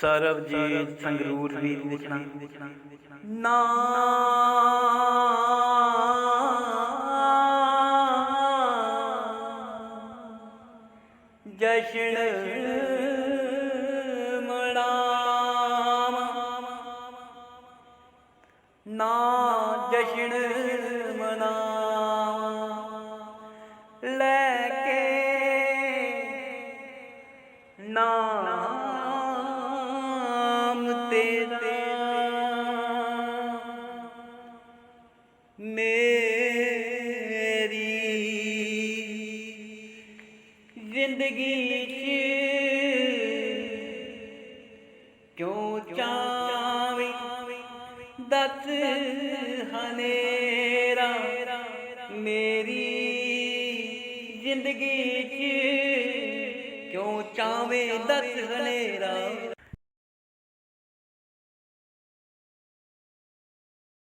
ਸਰਬਜੀਤ ਸੰਗਰੂਰ ਵੀਰ ਵਿਚਣਾ ਨਾ। ਜਸ਼ਨ ਮਨਾਵਾ। ਨਾ ਜਸ਼ਨ ਮਨਾਵਾ। ਲੈ ਕੇ ਨਾਮ ਤੇਰਾ ਮੇਰੀ ਜ਼ਿੰਦਗੀ ਚ ਕਿਉਂ ਚਾਵੇਂ ਦੱਸ ਹਨੇਰਾ ਮੇਰੀ ਜ਼ਿੰਦਗੀ ਚ ਕਿਉਂ ਚਾਵੇਂ ਦੱਸ ਹਨੇਰਾ